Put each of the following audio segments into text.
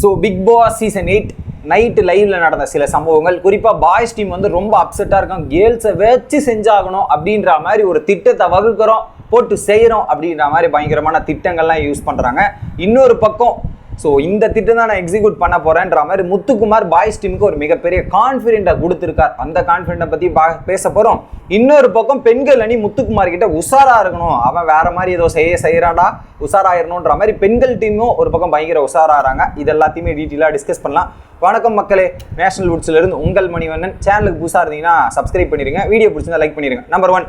So Bigg Boss season eight night லைவ்ல நடந்த சில சம்பவங்கள். குறிப்பாக பாய்ஸ் டீம் வந்து ரொம்ப அப்செட்டாக இருக்கும் கேர்ள்ஸை வச்சு செஞ்சாகணும் அப்படின்ற மாதிரி ஒரு திட்டத்தை வகுக்கிறோம் போட்டு செய்கிறோம் அப்படின்ற மாதிரி பயங்கரமான திட்டங்கள்லாம் யூஸ் பண்ணுறாங்க இன்னொரு பக்கம் ஸோ இந்த திட்டம் தான் நான் எக்ஸிக்யூட் பண்ண போறேன்ற மாதிரி முத்துக்குமார் பாய்ஸ் டீமுக்கு ஒரு மிகப்பெரிய கான்ஃபிடென்ட்டை கொடுத்துருக்கார். அந்த கான்ஃபிடென்ட்டை பற்றி பா பேச போகிறோம் இன்னொரு பக்கம் பெண்கள் அணி முத்துக்குமார் கிட்ட உஷாரா இருக்கணும். அவன் வேற மாதிரி ஏதோ செய்ய செய்கிறாடா உஷாராயிரணுன்ற மாதிரி பெண்கள் டீமும் ஒரு பக்கம் பயங்கர உஷாராகிறாங்க இது எல்லாத்தையுமே டீட்டெயிலாக டிஸ்கஸ் பண்ணலாம். வணக்கம் மக்களே நேஷனல் வுட்ஸ்லேருந்து உங்கள் மணிவண்ணன். சேனலுக்கு புதுசாக இருந்தீங்கன்னா சப்ஸ்கிரைப் பண்ணிருங்க. வீடியோ பிடிச்சிருந்தா லைக் பண்ணிடுங்க நம்பர் ஒன்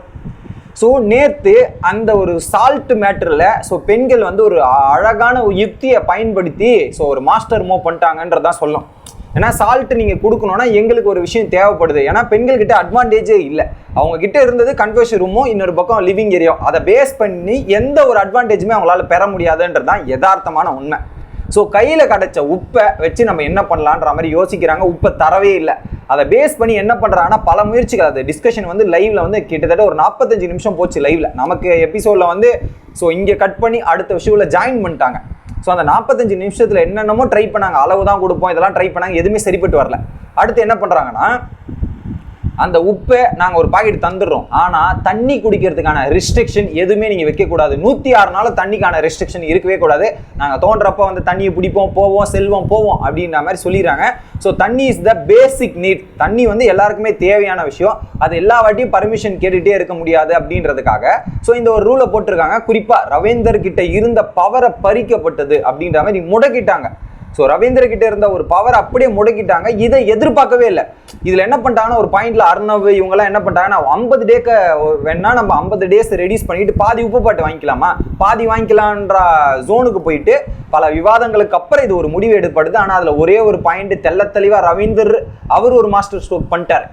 ஸோ நேற்று அந்த ஒரு சால்ட் மேட்டரில் ஸோ பெண்கள் வந்து ஒரு அழகான ஒரு யுக்தியை பயன்படுத்தி ஸோ ஒரு மாஸ்டர் மூவ் பண்ணிட்டாங்கன்றதான் சொல்லும் ஏன்னா சால்ட் நீங்கள் கொடுக்கணும்னா எங்களுக்கு ஒரு விஷயம் தேவைப்படுது. ஏன்னா பெண்கள்கிட்ட அட்வான்டேஜே இல்லை. அவங்க கிட்ட இருந்தது கன்வர்ஷன் ரூமும் இன்னொரு பக்கம் லிவிங் ஏரியா அதை பேஸ் பண்ணி எந்த ஒரு அட்வான்டேஜுமே அவங்களால பெற முடியாதுன்றது தான் யதார்த்தமான உண்மை. ஸோ கையில் கிடைச்ச உப்பை வச்சு நம்ம என்ன பண்ணலான்ற மாதிரி யோசிக்கிறாங்க. உப்பை தரவே இல்லை. அதை பேஸ் பண்ணி என்ன பண்ணுறாங்கன்னா பல முயற்சிகள். அது டிஸ்கஷன் வந்து லைவ்ல வந்து கிட்டத்தட்ட ஒரு நாற்பத்தஞ்சு நிமிஷம் போச்சு லைவ்ல நமக்கு எபிசோடில் வந்து ஸோ இங்கே கட் பண்ணி அடுத்த விஷயவில் ஜாயின் பண்ணிட்டாங்க. ஸோ அந்த நாற்பத்தஞ்சு நிமிஷத்தில் என்னென்னமோ ட்ரை பண்ணாங்க. அளவு தான் கொடுப்போம். இதெல்லாம் ட்ரை பண்ணாங்க. எதுவுமே சரிப்பட்டு வரல. அடுத்து என்ன பண்ணுறாங்கன்னா அந்த உப்பை நாங்கள் ஒரு பாக்கெட் தந்துடுறோம். ஆனால் தண்ணி குடிக்கிறதுக்கான ரெஸ்ட்ரிக்ஷன் எதுவுமே நீங்கள் வைக்கக்கூடாது. நூற்றி ஆறு நாள் தண்ணிக்கான ரெஸ்ட்ரிக்ஷன் இருக்கவே கூடாது. நாங்கள் தோன்றப்ப வந்து தண்ணியை பிடிப்போம் போவோம் செல்வோம் போவோம் அப்படின்ற மாதிரி சொல்லிடுறாங்க. ஸோ தண்ணி இஸ் த பேசிக் நீட் தண்ணி வந்து எல்லாருக்குமே தேவையான விஷயம். அது எல்லா வாட்டியும் பர்மிஷன் கேட்டுகிட்டே இருக்க முடியாது அப்படின்றதுக்காக. ஸோ இந்த ஒரு ரூலை போட்டிருக்காங்க. குறிப்பாக ரவீந்தர் கிட்ட இருந்த பவரை பறிக்கப்பட்டது அப்படின்ற மாதிரி முடக்கிட்டாங்க. ஸோ ரவீந்திர கிட்ட இருந்த ஒரு பவர் அப்படியே முடக்கிட்டாங்க. இதை எதிர்பார்க்கவே இல்லை. இதில் என்ன பண்ணிட்டாங்கன்னா ஒரு பாயிண்ட்ல அர்ணவ் இவங்கெல்லாம் என்ன பண்ணிட்டாங்கன்னா ஐம்பது டேக்க வேணா நம்ம ஐம்பது டேஸ் ரெடியூஸ் பண்ணிட்டு பாதி உப்பு பாட்டு வாங்கிக்கலாமா? பாதி வாங்கிக்கலான்ற ஜோனுக்கு போயிட்டு பல விவாதங்களுக்கு அப்புறம் இது ஒரு முடிவு எடுப்படுது. ஆனால் அதில் ஒரே ஒரு பாயிண்ட் தெல்ல தெளிவாக ரவீந்தர் அவர் ஒரு மாஸ்டர் ஸ்ட்ரோக் பண்ணிட்டார்.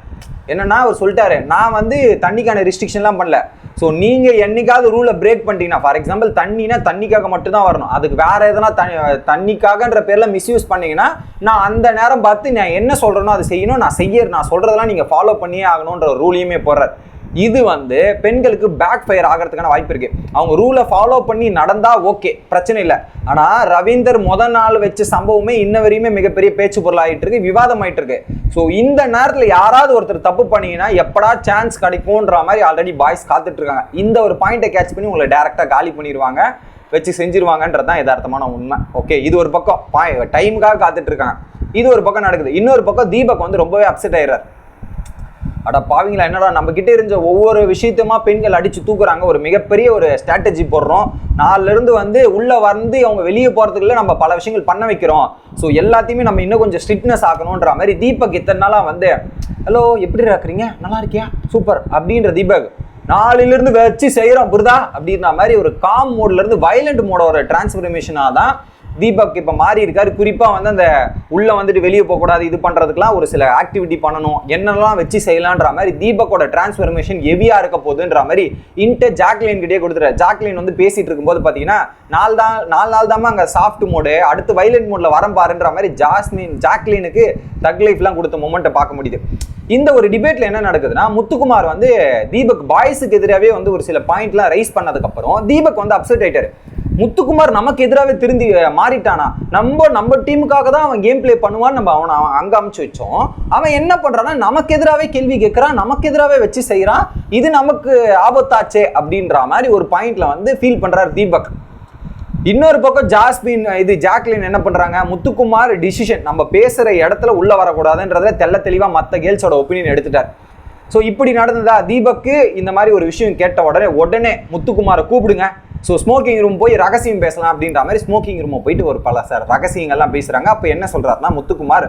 என்னன்னா அவர் சொல்லிட்டாரு நான் வந்து தண்ணிக்கான ரெஸ்ட்ரிக்ஷன்லாம் பண்ணல. ஸோ நீங்கள் என்னைக்காவது ரூலை பிரேக் பண்ணிட்டீங்கன்னா ஃபார் எக்ஸாம்பிள் தண்ணினா தண்ணிக்காக மட்டும்தான் வரணும். அதுக்கு வேற எதனா தண்ணி தண்ணிக்காகன்ற பேரில் மிஸ்யூஸ் பண்ணீங்கன்னா நான் அந்த நேரம் பார்த்து நான் என்ன சொல்கிறேனோ அதை செய்யணும் நான் செய்ய நான் சொல்கிறதெல்லாம் நீங்கள் ஃபாலோ பண்ணியே ஆகணுன்ற ரூலையுமே போடுறார். இது வந்து பெண்களுக்கு பேக் ஃபயர் ஆகிறதுக்கான வாய்ப்பு இருக்கு. அவங்க ரூலை ஃபாலோ பண்ணி நடந்தா ஓகே பிரச்சனை இல்லை. ஆனால் ரவீந்தர் முத நாள் வச்ச சம்பவமே இன்ன வரையுமே மிகப்பெரிய பேச்சு பொருளாயிட்டு இருக்கு விவாதம் ஆயிட்டு இருக்கு. ஸோ இந்த நேரத்தில் யாராவது ஒருத்தர் தப்பு பண்ணீங்கன்னா எப்படா சான்ஸ் கிடைக்கும்ன்ற மாதிரி ஆல்ரெடி பாய்ஸ் காத்துட்டு இருக்காங்க. இந்த ஒரு பாயிண்ட்டை கேட்ச் பண்ணி உங்களை டேரெக்டாக காலி பண்ணிடுவாங்க வச்சு செஞ்சிருவாங்கன்றது தான் யதார்த்தமான உண்மை. ஓகே இது ஒரு பக்கம். டைமுக்காக காத்துட்டு இருக்காங்க. இது ஒரு பக்கம் நடக்குது. இன்னொரு பக்கம் தீபக் வந்து ரொம்பவே அப்செட் ஆயிடுறாரு. அட பாவிங்களா என்னடா நம்ம கிட்ட இருந்த ஒவ்வொரு விஷயத்தையுமா பெண்கள் அடிச்சு தூக்குறாங்க? ஒரு மிகப்பெரிய ஒரு ஸ்ட்ராட்டஜி போடுறோம். நாலுல இருந்து வந்து உள்ள வந்து அவங்க வெளியே போறதுக்குள்ள நம்ம பல விஷயங்கள் பண்ண வைக்கிறோம். ஸோ எல்லாத்தையுமே நம்ம இன்னும் கொஞ்சம் ஸ்ட்ரிக்ட்னஸ் ஆக்கணுன்ற மாதிரி தீபக் இத்தனை நாளாக வந்து ஹலோ எப்படி இருக்கிறீங்க? நல்லா இருக்கியா? சூப்பர். அப்படின்ற தீபக் நாளிலிருந்து வச்சு செய்கிறோம் புரிதா? அப்படின்ற மாதிரி ஒரு காம் மோட்ல இருந்து வயலண்ட் ஒரு டிரான்ஸ்ஃபர்மேஷனாக தான் தீபக் இப்போ மாறி இருக்காரு. குறிப்பாக வந்து அந்த உள்ளே வந்துட்டு வெளியே போகக்கூடாது இது பண்ணுறதுக்குலாம் ஒரு சில ஆக்டிவிட்டி பண்ணணும். என்னெல்லாம் வச்சு செய்யலான்ற மாதிரி தீபக்கோட டிரான்ஸ்ஃபர்மேஷன் ஹெவியாக இருக்க போகுதுன்ற மாதிரி இன்ட்டு ஜாக்லின் கிட்டே கொடுத்துரு ஜாக்லின் வந்து பேசிகிட்டு இருக்கும்போது பார்த்தீங்கன்னா நாலு தான் நாலு நாள் தாம்மா அங்கே சாஃப்ட் மோடு அடுத்து வைலண்ட் மோடில் வரம் பாருன்ற மாதிரி ஜாஸ்மின் ஜாக்லினுக்கு தக் லைஃப்லாம் கொடுத்த மொமெண்ட்டை பார்க்க முடியுது. இந்த ஒரு டிபேட்ல என்ன நடக்குதுன்னா முத்துக்குமார் வந்து தீபக் பாய்ஸுக்கு எதிராகவே வந்து ஒரு சில பாயிண்ட்லாம் ரைஸ் பண்ணதுக்கப்புறம் தீபக் வந்து அப்செட் ஆயிட்டாரு. முத்துக்குமார் நமக்கு எதிராகவே திருந்தி மாறிட்டானா? நம்ம நம்ம டீமுக்காக தான் அவன் கேம் ப்ளே பண்ணுவான்னு நம்ம அவனை அவன் அங்கே அமுச்சு வச்சோம். அவன் என்ன பண்ணுறான்னா நமக்கு எதிராகவே கேள்வி கேட்குறான் நமக்கு எதிராகவே வச்சு செய்கிறான் இது நமக்கு ஆபத்தாச்சே அப்படின்ற மாதிரி ஒரு பாயிண்ட்ல வந்து ஃபீல் பண்ணுறாரு தீபக். இன்னொரு பக்கம் ஜாஸ்மின் இது ஜாக்லின் என்ன பண்ணுறாங்க முத்துக்குமார் டிசிஷன் நம்ம பேசுகிற இடத்துல உள்ளே வரக்கூடாதுன்றத தெள்ள தெளிவாக மற்ற கேர்ள்ஸோட ஒப்பீனியன் எடுத்துட்டார். ஸோ இப்படி நடந்ததா? தீபக்கு இந்த மாதிரி ஒரு விஷயம் கேட்ட உடனே உடனே முத்துக்குமாரை கூப்பிடுங்க. ஸோ ஸ்மோக்கிங் ரூம் போய் ரகசியம் பேசலாம் அப்படின்ற மாதிரி ஸ்மோக்கிங் ரூமை போயிட்டு ஒரு பல சார் ரகசியங்கள்லாம் பேசுகிறாங்க அப்போ என்ன சொல்கிறாருன்னா முத்துக்குமார்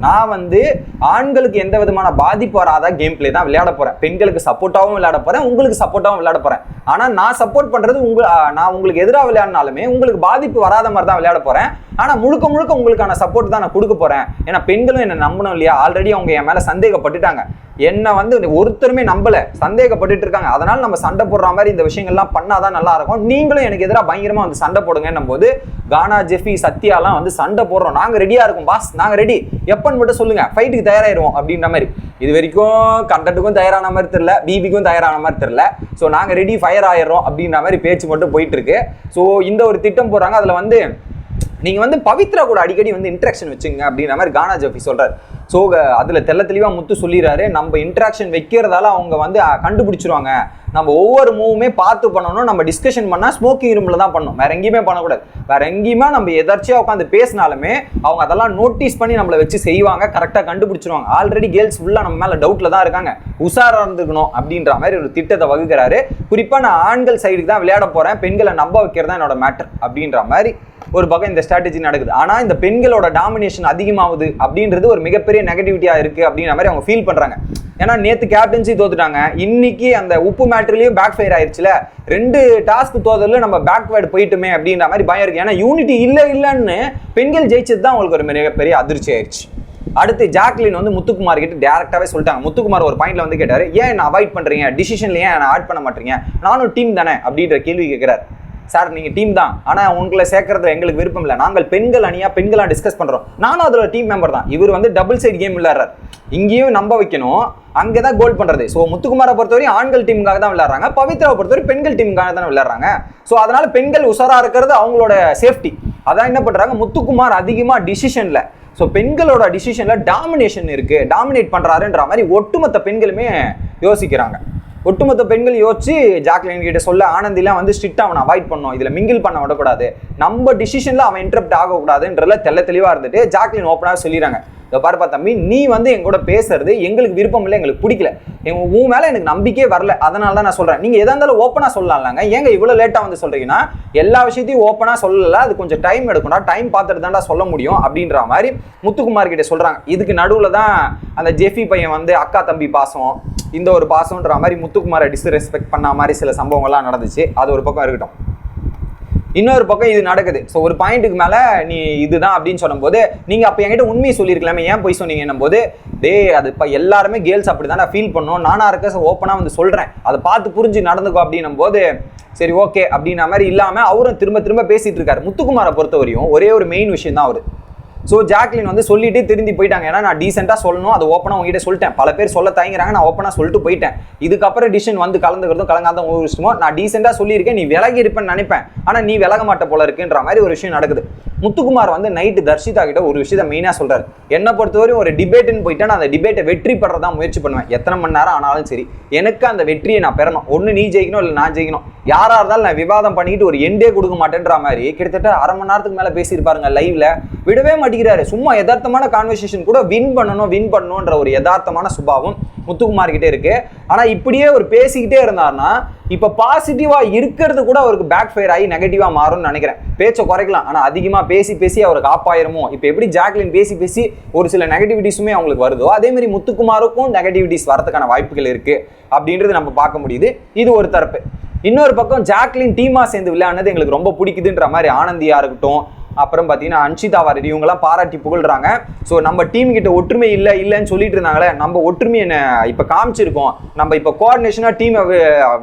நான் வந்து ஆண்களுக்கு எந்த விதமான பாதிப்பு வராத கேம் பிளே தான் விளையாட போகிறேன் பெண்களுக்கு சப்போர்ட்டாகவும் விளையாட போகிறேன் உங்களுக்கு சப்போர்ட்டாகவும் விளையாட போகிறேன் ஆனால் நான் சப்போர்ட் பண்ணுறது உங்க நான் உங்களுக்கு எதிராக விளையாடினாலுமே உங்களுக்கு பாதிப்பு வராத மாதிரி தான் விளையாட போகிறேன் ஆனால் முழுக்க முழுக்க உங்களுக்கான சப்போர்ட் தான் நான் கொடுக்க போகிறேன் ஏன்னா பெண்களும் என்னை நம்பணும் இல்லையா? ஆல்ரெடி அவங்க என் மேலே சந்தேகப்பட்டுட்டாங்க. என்னை வந்து ஒருத்தருமே நம்பலை. சந்தேகப்பட்டுட்டு இருக்காங்க. அதனால் நம்ம சண்டை போடுற மாதிரி இந்த விஷயங்கள்லாம் பண்ணாதான் நல்லா இருக்கும். நீங்களும் எனக்கு எதிராக பயங்கரமாக வந்து சண்டை போடுங்கன்னும் போது கானா ஜெஃபி சத்யாலாம் வந்து சண்டை போடுறோம். நாங்கள் ரெடியாக இருக்கோம் பாஸ் நாங்கள் ரெடி எப்போன்னு மட்டும் சொல்லுங்கள் ஃபைட்டுக்கு தயாராகிடுவோம் அப்படின்ற மாதிரி. இது வரைக்கும் கண்டட்டுக்கும் தயாரான மாதிரி தெரியல. பிபிக்கும் தயாரான மாதிரி தெரில ஸோ நாங்கள் ரெடி ஃபயர் ஆயிடுறோம் அப்படின்ற மாதிரி பேச்சு மட்டும் போயிட்டு இருக்கு. ஸோ இந்த ஒரு திட்டம் போடுறாங்க. அதில் வந்து நீங்கள் வந்து பவித்ரா கூட அடிக்கடி வந்து இன்ட்ராக்ஷன் வச்சுங்க அப்படின்ற மாதிரி கானா ஜஃபி சொல்கிறார் ஸோ அதில் தெல்ல தெளிவாக முத்து சொல்லிடுறாரு. நம்ம இன்ட்ராக்ஷன் வைக்கிறதால அவங்க வந்து கண்டுபிடிச்சிருவாங்க. நம்ம ஒவ்வொரு மூவுமே பார்த்து பண்ணணும். நம்ம டிஸ்கஷன் பண்ணால் ஸ்மோக்கிங் ரூமில் தான் பண்ணணும். வேற எங்கேயுமே பண்ணக்கூடாது. வேற எங்கேயுமே நம்ம எதாச்சியாக உட்காந்து பேசினாலுமே அவங்க அதெல்லாம் நோட்டீஸ் பண்ணி நம்மளை வச்சு செய்வாங்க. கரெக்டாக கண்டுபிடிச்சிருவாங்க. ஆல்ரெடி கேர்ள்ஸ் ஃபுல்லாக நம்ம மேலே டவுட்டில் தான் இருக்காங்க. உஷாராக இருந்துக்கணும் அப்படின்ற மாதிரி ஒரு திட்டத்தை வகுக்கிறாரு. குறிப்பாக நான் ஆண்கள் சைடுக்கு தான் விளையாட போகிறேன் பெண்களை நம்ப வைக்கிறது தான் என்னோட மேட்டர் அப்படின்ற மாதிரி ஒரு பக்கம் இந்த ஸ்ட்ராட்டஜி நடக்குது. ஆனால் இந்த பெண்களோட டாமினேஷன் அதிகமாகுது அப்படின்றது ஒரு மிகப்பெரிய நெகட்டிவிட்டியாக இருக்குது அப்படின்ற மாதிரி அவங்க ஃபீல் பண்ணுறாங்க ஏன்னா நேற்று கேப்டன்சி தோத்துட்டாங்க. இன்னைக்கு அந்த உப்பு மேட்ரிலையும் பேக் ஃபயர் ஆயிடுச்சுல ரெண்டு டாஸ்க் தோதலில் நம்ம பேக்வேர்டு போயிட்டுமே அப்படின்ற மாதிரி பயம் இருக்குது ஏன்னா யூனிட்டி இல்லை இல்லைன்னு பெண்கள் ஜெயிச்சது தான் அவங்களுக்கு ஒரு மிகப்பெரிய அதிர்ச்சி ஆயிடுச்சு அடுத்து ஜாக்லின் வந்து முத்துக்குமார் கிட்ட டேரக்டாகவே சொல்லிட்டாங்க. முத்துக்குமார் ஒரு பாயிண்ட்ல வந்து கேட்டார் ஏன் என்ன அவாய்ட் பண்ணுறீங்க டிசிஷன்ல ஏன் என்ன ஆட் பண்ண மாட்டீங்க? நானும் டீம் தானே? அப்படின்ற கேள்வி கேட்குறாரு சார் நீங்கள் டீம் தான். ஆனால் உங்களை சேர்க்கறது எங்களுக்கு விருப்பம் இல்லை. நாங்கள் பெண்கள் அணியாக பெண்களாக டிஸ்கஸ் பண்ணுறோம் நானும் அதில் டீம் மெம்பர் தான். இவர் வந்து டபுள் சைடு கேம் விளாட்றாரு இங்கேயும் நம்ப வைக்கணும். அங்கே தான் கோல் பண்ணுறது ஸோ முத்துக்குமாரை பொறுத்தவரையும் ஆண்கள் டீமுக்காக தான் விளையாடுறாங்க. பவித்ராவை பொறுத்தவரை பெண்கள் டீமுக்காக தான் விளையாடுறாங்க. ஸோ அதனால் பெண்கள் உஷாராக இருக்கிறது அவங்களோட சேஃப்டி அதான் என்ன பண்ணுறாங்க முத்துக்குமார் அதிகமாக டிசிஷனில் ஸோ பெண்களோட டிசிஷனில் டாமினேஷன் இருக்குது டாமினேட் பண்ணுறாருன்ற மாதிரி ஒட்டுமொத்த பெண்களுமே யோசிக்கிறாங்க. ஒட்டுமொத்த பெண்கள் யோசிச்சு ஜாக்லின் கிட்ட சொல்ல ஆனந்திலாம் வந்து ஸ்ட்ரிக்டா அவனை அவாய்ட் பண்ணோம். இதுல மிங்கிள் பண்ண விடக்கூடாது. நம்ம டிசிஷன்ல அவன் இன்டரப்ட் ஆகக்கூடாதுன்றதுல தெள்ள தெளிவா இருந்துட்டு ஜாக்லின் ஓப்பனாக சொல்லிடுறாங்க. இதை பாருப்பா தம்பி நீ வந்து எங்க கூட பேசுறது எங்களுக்கு விருப்பம் இல்லை எங்களுக்கு பிடிக்கல. எங்க உன் மேல எனக்கு நம்பிக்கையே வரல. அதனால தான் நான் சொல்றேன். நீங்க எதா இருந்தாலும் ஓப்பனா சொல்லலாம்லாங்க. ஏங்க இவ்வளவு லேட்டா வந்து சொல்றீங்கன்னா எல்லா விஷயத்தையும் ஓப்பனா சொல்லல அது கொஞ்சம் டைம் எடுக்கும்டா டைம் பார்த்துட்டு தான்டா சொல்ல முடியும் அப்படின்ற மாதிரி முத்துக்குமார் கிட்ட சொல்றாங்க. இதுக்கு நடுவுல தான் அந்த ஜெஃபி பையன் வந்து அக்கா தம்பி பாசம் இந்த ஒரு பாசம்ன்ற மாதிரி முத்துக்குமாரை டிஸ்ரெஸ்பெக்ட் பண்ண மாதிரி சில சம்பவங்கள்லாம் நடந்துச்சு. அது ஒரு பக்கம் இருக்கட்டும். இன்னொரு பக்கம் இது நடக்குது. ஸோ ஒரு பாயிண்ட்டுக்கு மேலே நீ இதுதான் அப்படின்னு சொல்லும்போது நீங்கள் அப்போ என்கிட்ட உண்மையை சொல்லியிருக்கலாமே ஏன் போய் சொன்னீங்கன்னும் போது டேய் அது இப்போ எல்லாருமே கேர்ள்ஸ் அப்படி தான் ஃபீல் பண்ணோம் நானாக இருக்க ஓப்பனாக வந்து சொல்கிறேன் அதை பார்த்து புரிஞ்சு நடந்துக்கோ அப்படின்னும் போது சரி ஓகே அப்படின்ன மாதிரி இல்லாமல் அவரும் திரும்ப திரும்ப பேசிகிட்டு இருக்காரு. முத்துக்குமாரை பொறுத்தவரையும் ஒரே ஒரு மெயின் விஷயம் தான் அவர். ஸோ ஜாக்லின் வந்து சொல்லிட்டு திரும்பி போயிட்டாங்க. ஏன்னா நான் டீசெண்டாக சொல்லணும். அது ஓப்பனாக உங்ககிட்ட சொல்லிட்டேன். பல பேர் சொல்ல தயங்குறாங்க. நான் ஓப்பனாக சொல்லிட்டு போயிட்டேன். இதுக்கப்புறம் டிசிஷன் வந்து கலந்துக்கிறதும் கலங்காத ஒரு விஷயமோ? நான் டீசெண்டாக சொல்லியிருக்கேன். நீ விலகி இருப்பேன்னு நினைப்பேன். ஆனால் நீ விலக மாட்ட போல இருக்குன்ற மாதிரி ஒரு விஷயம் நடக்குது. முத்துக்குமார் வந்து நைட்டு தர்ஷிதா கிட்ட ஒரு விஷயத்த மெயினாக சொல்கிறார் என்னை பொறுத்தவரையும் ஒரு டிபேட்டுன்னு போயிட்டா நான் அந்த டிபேட்டை வெற்றி பெறதான் முயற்சி பண்ணுவேன். எத்தனை மணி நேரம் ஆனாலும் சரி. எனக்கு அந்த வெற்றியை நான் பெறணும். ஒன்று நீ ஜெயிக்கணும் இல்லை நான் ஜெயிக்கணும். யாரா இருந்தாலும் நான் விவாதம் பண்ணிக்கிட்டு ஒரு எண்டே கொடுக்க மாட்டேன்ற மாதிரி. கிட்டத்தட்ட அரை மணி நேரத்துக்கு மேலே பேசியிருப்பாருங்க லைவ்ல விடவே மாட்டேங்கிறாரு சும்மா யதார்த்தமான கான்வர்சேஷன் கூட வின் பண்ணணும் வின் பண்ணணுன்ற ஒரு யதார்த்தமான சுபாவம் முத்துக்குமார் கிட்டே இருக்கு. ஆனா இப்படியே ஒரு பேசிக்கிட்டே இருந்தாருன்னா இப்ப பாசிட்டிவா இருக்கிறது கூட அவருக்கு பேக் ஃபயர் ஆகி நெகட்டிவா மாறும்னு நினைக்கிறேன். பேச்சை குறைக்கலாம். ஆனா அதிகமா பேசி பேசி அவருக்கு ஆப்பாயிருமோ? இப்ப எப்படி ஜாக்லின் பேசி பேசி ஒரு சில நெகட்டிவிட்டிஸுமே அவங்களுக்கு வருதோ அதே மாதிரி முத்துக்குமாருக்கும் நெகட்டிவிட்டிஸ் வரதுக்கான வாய்ப்புகள் இருக்கு அப்படின்றது நம்ம பார்க்க முடியுது. இது ஒரு தரப்பு. இன்னொரு பக்கம் ஜாக்லின் டீமா சேர்ந்து விளையாடுனது எங்களுக்கு ரொம்ப பிடிக்குதுன்ற மாதிரி ஆனந்தியா இருக்கட்டும் அப்புறம் பார்த்தீங்கன்னா அன்ஷிதா வாரதி இவங்கெல்லாம் பாராட்டி புகழ்றாங்க. ஸோ நம்ம டீம் கிட்ட ஒற்றுமை இல்லை இல்லைன்னு சொல்லிட்டு இருந்தாங்களே நம்ம ஒற்றுமை என்ன இப்போ காமிச்சிருக்கோம். நம்ம இப்போ கோஆர்டினேஷனாக டீமை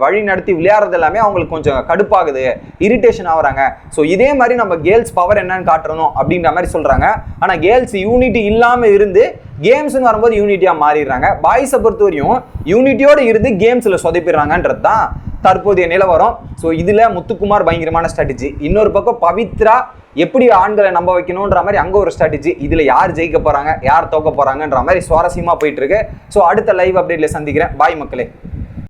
வழி நடத்தி விளையாடுறது எல்லாமே அவங்களுக்கு கொஞ்சம் கடுப்பாகுது இரிட்டேஷன் ஆகுறாங்க. ஸோ இதே மாதிரி நம்ம கேர்ள்ஸ் பவர் என்னன்னு காட்டணும் அப்படின்ற மாதிரி சொல்கிறாங்க ஆனால் கேர்ள்ஸ் யூனிட்டி இல்லாமல் இருந்து கேம்ஸ்னு வரும்போது யூனிட்டியாக மாறிடுறாங்க. பாய்ஸை பொறுத்தவரையும் யூனிட்டியோடு இருந்து கேம்ஸில் சொதப்பிடுறாங்கன்றது தான் தற்போதைய நிலவரம். ஸோ இதில் முத்துக்குமார் பயங்கரமான ஸ்ட்ராட்டஜி இன்னொரு பக்கம் பவித்ரா எப்படி ஆண்களை நம்ப வைக்கணுன்ற மாதிரி அங்கே ஒரு ஸ்ட்ராட்டஜி இதில் யார் ஜெயிக்க போகிறாங்க யார் தோக்க போகிறாங்கன்ற மாதிரி சுவாரஸ்யமாக போயிட்டுருக்கு ஸோ அடுத்த லைவ் அப்டேட்டில் சந்திக்கிறேன். பாய் மக்களே.